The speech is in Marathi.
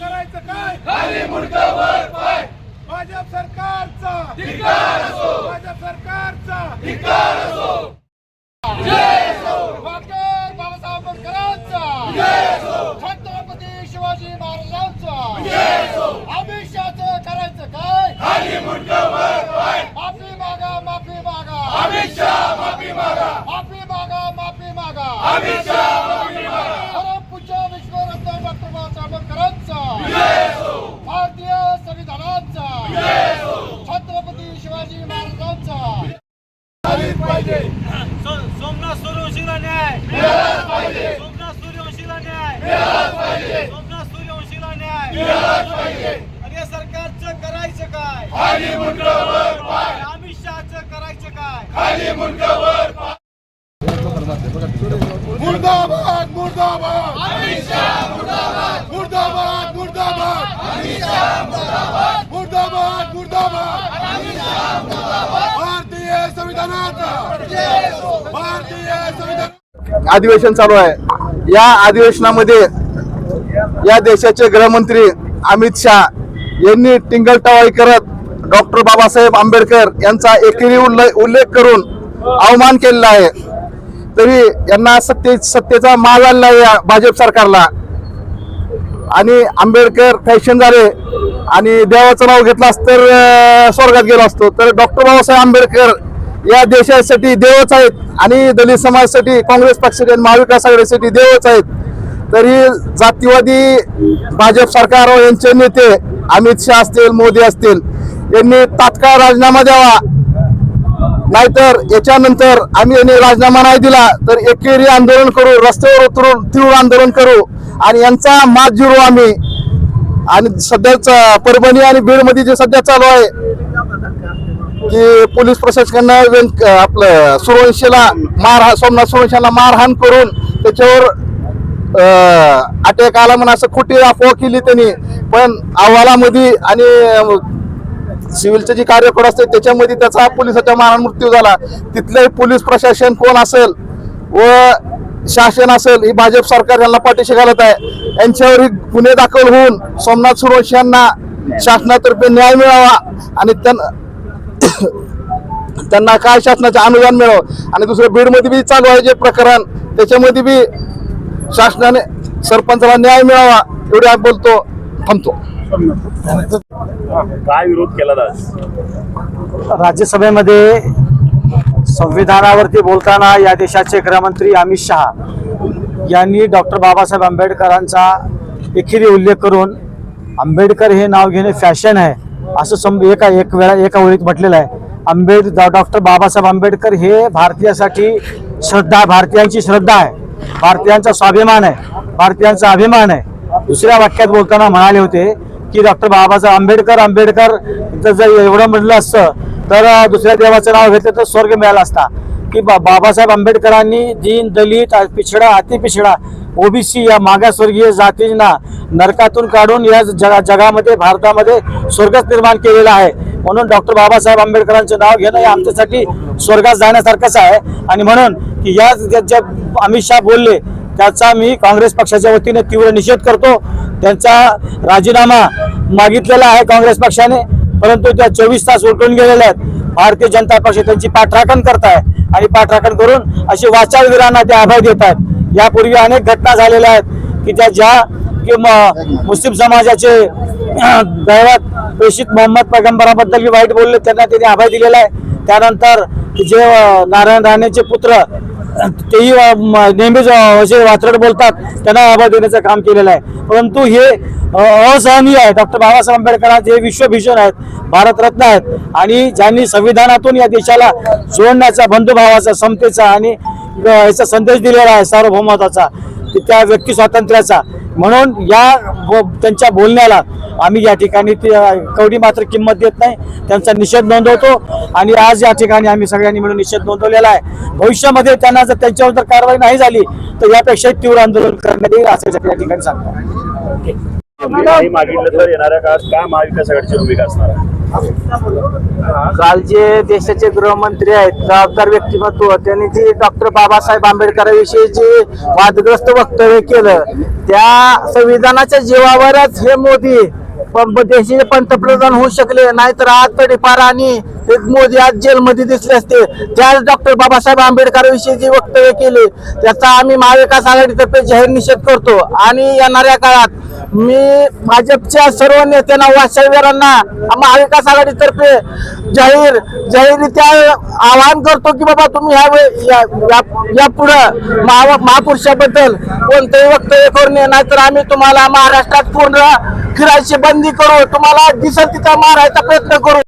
करायचं काय? खाली वर पाय. भाजप सरकारचा. धिक्कार असो. भाजप सरकारचा. धिक्कार असो. जय असो छत्रपती शिवाजी महाराजांचा. जय करायचं काय? सो- सोमनाथ सूर्यवंशीला न्याय. सोमनाथ सूर्यवंशीला न्याय. सोमनाथ सूर्यवंशीला न्याय अरे सरकारचं करायचं काय? अमित शहाचं करायचं काय? मुर्दाबाद मुर्दाबाद. मुर्दाबाद. मुर्दाबाद. मुर्दाबाद मुर्दाबाद भारतीय संविधानाचा भारतीय संविधान अधिवेशन चालू आहे. या अधिवेशनामध्ये या देशाचे गृहमंत्री अमित शहा यांनी टिंगलटवाई करत डॉक्टर बाबासाहेब आंबेडकर यांचा एकेरी उल्ले- उल्लेख करून अवमान केलेला आहे. तरी यांना सत्ते सत्तेचा माल आलेला आहे या भाजप सरकारला. आणि आंबेडकर फॅशन झाले आणि देवाचं नाव घेतलास तर स्वर्गात गेलो असतो. तर डॉक्टर बाबासाहेब आंबेडकर या देशासाठी देवच आहेत. आणि दलित समाजासाठी काँग्रेस पक्षाचे आणि महाविकास आघाडीसाठी देवच आहेत. तरी जातीवादी भाजप सरकार यांचे नेते अमित शहा असतील मोदी असतील यांनी तात्काळ राजीनामा द्यावा. नाहीतर याच्यानंतर आम्ही यांनी राजीनामा नाही दिला तर एकेरी आंदोलन करू रस्त्यावर उतरून तीव्र आंदोलन करू आणि यांचा मात जिरू आम्ही. आणि सध्याच परभणी आणि बीडमध्ये जे सध्या चालू आहे की पोलीस प्रशासकानं व्यंक- आपलं सुरवंशीला मार सोमनाथ सुरवंशाला मारहाण करून त्याच्यावर अटॅक आला म्हणून असं खोटी अफवा केली त्यांनी. पण अहवालामध्ये आणि सिव्हिलचे जे कार्यकोड असते त्याच्यामध्ये त्याचा पोलिसाच्या मारहाण मृत्यू झाला. तिथले पोलीस प्रशासन कोण असेल व शासन असेल ही भाजप सरकार यांना पाठीशी घालत आहे. यांच्यावर गुन्हे दाखल होऊन सोमनाथ सुरवंशी यांना शासनातर्फे न्याय मिळावा आणि त्यांना त्यांना काय शासनाचे अनुदान मिळावं? आणि दुसरं बीडमध्ये बी चालू आहे जे प्रकरण त्याच्यामध्ये बी शासनाने सरपंचाला न्याय मिळावा एवढे आज बोलतो थांबतो. काय विरोध केला आज? राज्यसभेमध्ये संविधानावरती बोलताना या देशाचे गृहमंत्री अमित शहा यांनी डॉक्टर बाबासाहेब आंबेडकरांचा एकेरी उल्लेख करून आंबेडकर हे नाव घेणे फॅशन आहे. असं सम एका एक वेळा एका ओळीत म्हटलेलं आहे. आंबेड डॉक्टर बाबासाहेब आंबेडकर हे भारतीयासाठी श्रद्धा भारतीयांची श्रद्धा आहे. भारतीयांचा स्वाभिमान आहे. भारतीयांचा अभिमान आहे. दुसऱ्या वाक्यात बोलताना म्हणाले होते की डॉक्टर बाबासाहेब आंबेडकर आंबेडकर जर एवढं म्हटलं असतं तर दुसऱ्या देवाचं नाव घेतलं तर स्वर्ग मिळाला असता. की बा बाबासाहेब आंबेडकरांनी दीन दलित पिछडा अतिपिछडा ओबीसी या मागासवर्गीय जातींना नरकातून काढून या जगा जगामध्ये भारतामध्ये स्वर्गच निर्माण केलेला आहे. म्हणून डॉक्टर बाबासाहेब आंबेडकरांचं नाव घेणं हे आमच्यासाठी स्वर्गात जाण्यासारखंच आहे. आणि म्हणून की या ज्या- ज्या अमित शहा बोलले त्याचा मी काँग्रेस पक्षाच्या वतीने तीव्र निषेध करतो. त्यांचा राजीनामा मागितलेला आहे काँग्रेस पक्षाने परंतु त्या चोवीस तास उलटून गेलेल्या आहेत. भारतीय जनता पक्ष त्यांची पाठराखण करत आहे आणि पाठराखण करून अशी वाचाळवीरांना ते आभार देत आहेत यापूर्वी अनेक घटना झालेल्या आहेत की त्या ज्या की म- मुस्लिम समाजाचे दैवत प्रेषित मोहम्मद पैगंबराबद्दल मी वाईट बोलले त्यांना त्यांनी आभार दिलेला आहे. त्यानंतर जे नारायण राणेचे पुत्र तेही नेहमीच असे वात्रट बोलतात त्यांना आभार देण्याचं काम केलेलं आहे. परंतु हे असहनीय आहे. डॉक्टर बाबासाहेब आंबेडकर हे विश्वभीषण आहेत भारतरत्न आहेत. आणि ज्यांनी संविधानातून या देशाला जोडण्याचा बंधुभावाचा समतेचा आणि याचा संदेश दिलेला आहे सार्वभौमत्वाचा की त्या व्यक्ती स्वातंत्र्याचा. म्हणून या त्यांच्या बोलण्याला आम्ही या ठिकाणी कवडी मात्र किंमत देत नाही त्यांचा निषेध नोंदवतो. आणि आज या ठिकाणी आम्ही सगळ्यांनी मिळून निषेध नोंदवलेला आहे. भविष्यामध्ये त्यांना जर त्यांच्यावर जर कारवाई नाही झाली तर यापेक्षा तीव्र आंदोलन करण्यात येईल असं या ठिकाणी सांगतो. मागितलं तर येणाऱ्या काळात काय महाविकास आघाडीची भूमिका असणार? आहे काल जे देशाचे गृहमंत्री आहेत जबाबदार व्यक्तिमत्व त्यांनी जे डॉक्टर बाबासाहेब आंबेडकरांविषयी जे वादग्रस्त वक्तव्य केलं त्या संविधानाच्या जीवावरच हे मोदी देशाचे पंतप्रधान होऊ शकले नाहीतर आज तडीपार आणि मोदी आज जेलमध्ये दिसले असते. त्याच डॉक्टर बाबासाहेब आंबेडकरांविषयी जे वक्तव्य केले त्याचा आम्ही महाविकास आघाडीतर्फे जाहीर निषेध करतो. आणि येणाऱ्या काळात मी भाजपच्या सर्व नेत्यांना वाशावीरांना महाविकास आघाडीतर्फे जाहीर जाहीररित्या आवाहन करतो की बाबा तुम्ही ह्या या- या- यापुढं महा महापुरुषाबद्दल कोणतंही वक्तव्य करू नये नाहीतर आम्ही तुम्हाला महाराष्ट्रात पूर्ण फिरायची बंदी करू तुम्हाला दिसल तिथं मारायचा प्रयत्न करू.